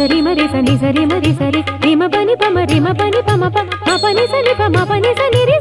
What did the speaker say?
సరి మరి సని సరి మరి సరి. రిమ పని పమ రిమ పని పమ ప పని సని పమ పని సని రి